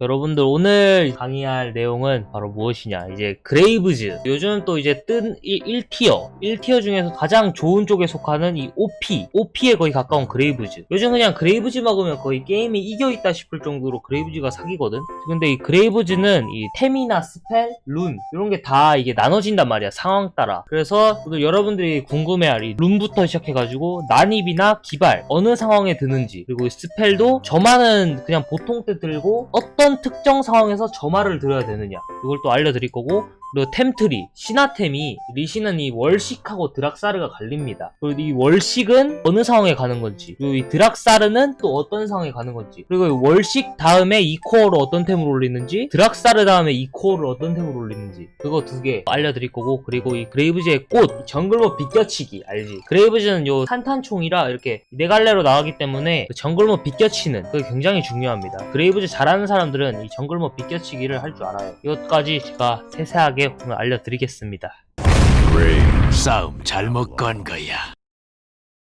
여러분들 오늘 강의할 내용은 바로 무엇이냐? 이제 그레이브즈. 요즘 또 이제 뜬 1, 티어. 1티어 중에서 가장 좋은 쪽에 속하는 이 OP OP에 거의 가까운 그레이브즈. 요즘 그냥 그레이브즈 먹으면 거의 게임이 이겨있다 싶을 정도로 그레이브즈가 사기거든? 근데 이 그레이브즈는 이 템이나 스펠, 룬 이런 게 다 이게 나눠진단 말이야 상황 따라. 그래서 오늘 여러분들이 궁금해할 이 룬부터 시작해가지고 난입이나 기발 어느 상황에 드는지 그리고 이 스펠도 저만은 그냥 보통 때 들고 어떤 특정 상황에서 저 말을 들어야 되느냐. 이걸 또 알려드릴 거고 그리고 템트리, 신화템이 리신은 이 월식하고 드락사르가 갈립니다. 그리고 이 월식은 어느 상황에 가는 건지, 그리고 이 드락사르는 또 어떤 상황에 가는 건지, 그리고 이 월식 다음에 2코어로 어떤 템을 올리는지, 드락사르 다음에 2코어를 어떤 템을 올리는지, 그거 두 개 알려드릴 거고, 그리고 이 그레이브즈의 꽃, 정글모 비껴치기, 알지? 그레이브즈는 요 산탄총이라 이렇게 네 갈래로 나가기 때문에 그 정글모 비껴치는 그게 굉장히 중요합니다. 그레이브즈 잘하는 사람들은 이 정글모 비껴치기를 할 줄 알아요. 이것까지 제가 세세하게 오늘 알려드리겠습니다. 싸움 잘못 건 거야.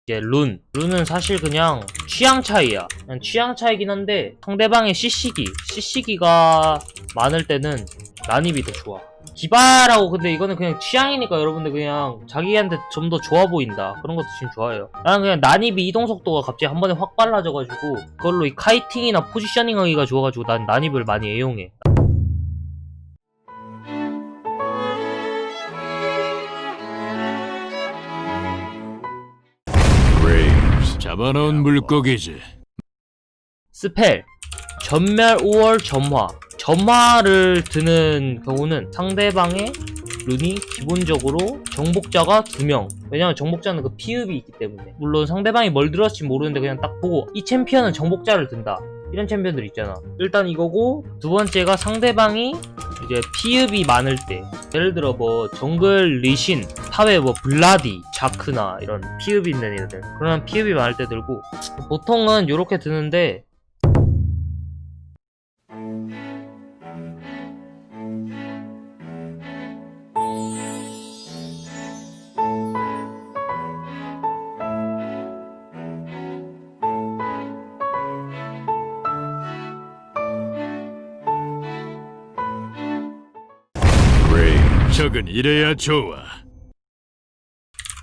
이제 룬. 룬은 사실 그냥 취향 차이야. 그냥 취향 차이긴 한데 상대방의 CC기, CC기가 많을 때는 난입이 더 좋아. 기발하고 근데 이거는 그냥 취향이니까 여러분들 그냥 자기한테 좀 더 좋아 보인다 그런 것도 지금 좋아해요 나는 그냥 난입이 이동 속도가 갑자기 한 번에 확 빨라져가지고 그걸로 이 카이팅이나 포지셔닝 하기가 좋아가지고 난 난입을 많이 애용해 잡아놓은 물고기지. 스펠. 전멸 5월 점화. 점화를 드는 경우는 상대방의 룬이 기본적으로 정복자가 2명. 왜냐면 정복자는 그 피읍이 있기 때문에. 물론 상대방이 뭘 들었을지 모르는데 그냥 딱 보고 이 챔피언은 정복자를 든다. 이런 챔피언들 있잖아. 일단 이거고 두 번째가 상대방이 이제 피읍이 많을 때 예를 들어 뭐 정글 리신 탑에 뭐 블라디 자크나 이런 피읍이 있는 애들 그런 피읍이 많을 때 들고 보통은 이렇게 드는데 적은 이래야 좋아.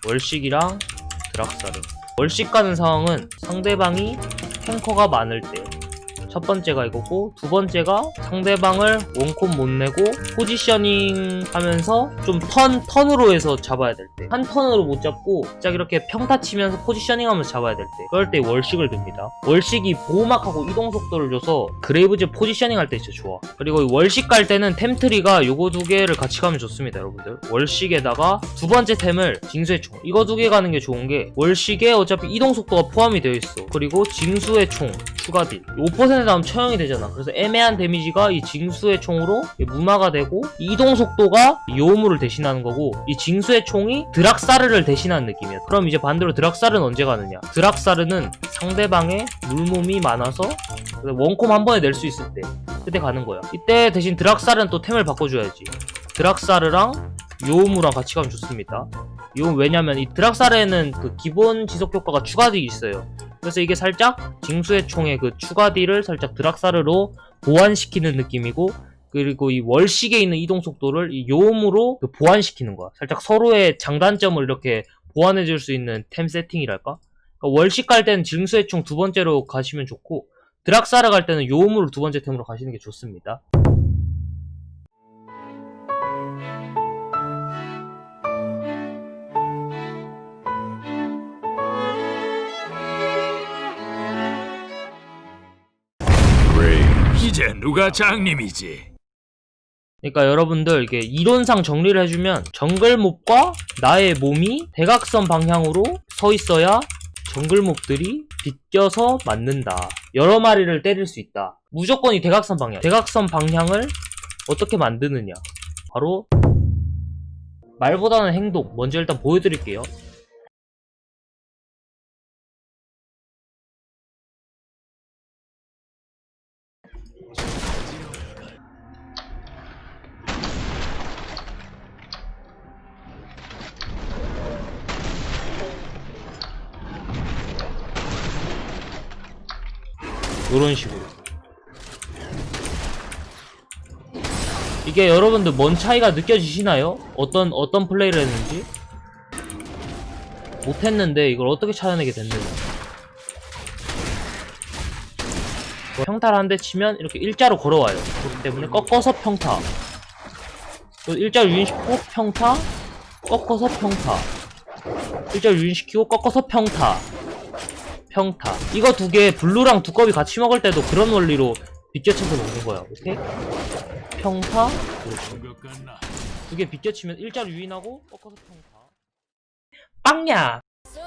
월식이랑 드락사르 월식 가는 상황은 상대방이 탱커가 많을 때 첫 번째가 이거고 두 번째가 상대방을 원콤 못 내고 포지셔닝 하면서 좀 턴, 턴으로 해서 잡아야 될 때. 한 턴으로 못 잡고 딱 이렇게 평타 치면서 포지셔닝 하면서 잡아야 될 때. 그럴 때 월식을 듭니다. 월식이 보호막하고 이동 속도를 줘서 그레이브즈 포지셔닝 할 때 진짜 좋아. 그리고 이 월식 갈 때는 템트리가 요거 두 개를 같이 가면 좋습니다 여러분들. 월식에다가 두 번째 템을 징수의 총. 이거 두 개 가는 게 좋은 게 월식에 어차피 이동 속도가 포함이 되어 있어. 그리고 징수의 총 추가 딜. 5% 나오면 처형이 되잖아. 그래서 애매한 데미지가 이 징수의 총으로 무마가 되고 이동 속도가 요무를 대신하는 거고 이 징수의 총이 드락사르를 대신하는 느낌이야. 그럼 이제 반대로 드락사르는 언제 가느냐? 드락사르는 상대방의 물몸이 많아서 원콤 한 번에 낼 수 있을 때 그때 가는 거야. 이때 대신 드락사르는 또 템을 바꿔줘야지. 드락사르랑 요무랑 같이 가면 좋습니다. 이건 왜냐면 이 드락사르에는 그 기본 지속 효과가 추가되기 있어요 그래서 이게 살짝 징수의 총의 그 추가 딜을 살짝 드락사르로 보완시키는 느낌이고 그리고 이 월식에 있는 이동 속도를 이 요음으로 그 보완시키는 거야. 살짝 서로의 장단점을 이렇게 보완해 줄 수 있는 템 세팅이랄까? 그러니까 월식 갈 때는 징수의 총 두 번째로 가시면 좋고 드락사르 갈 때는 요음으로 두 번째 템으로 가시는 게 좋습니다. 이제 누가 장님이지? 그러니까 여러분들 이게 이론상 정리를 해주면 정글몹과 나의 몸이 대각선 방향으로 서 있어야 정글몹들이 비껴서 맞는다. 여러 마리를 때릴 수 있다. 무조건 이 대각선 방향. 대각선 방향을 어떻게 만드느냐. 바로 말보다는 행동. 먼저 일단 보여드릴게요. 이런 식으로. 이게 여러분들 뭔 차이가 느껴지시나요? 어떤 어떤 플레이를 했는지 못했는데 이걸 어떻게 찾아내게 됐느냐 평타를 한 대 치면 이렇게 일자로 걸어와요. 그렇기 때문에 꺾어서 평타. 또 일자로 유인시키고 평타. 꺾어서 평타. 일자로 유인시키고 꺾어서 평타. 평타. 이거 두 개 블루랑 두꺼비 같이 먹을 때도 그런 원리로 비껴쳐서 먹는 거야. 오케이? 평타? 두개 비껴치면 일자로 유인하고 꺾어서 평타. 빵야! 술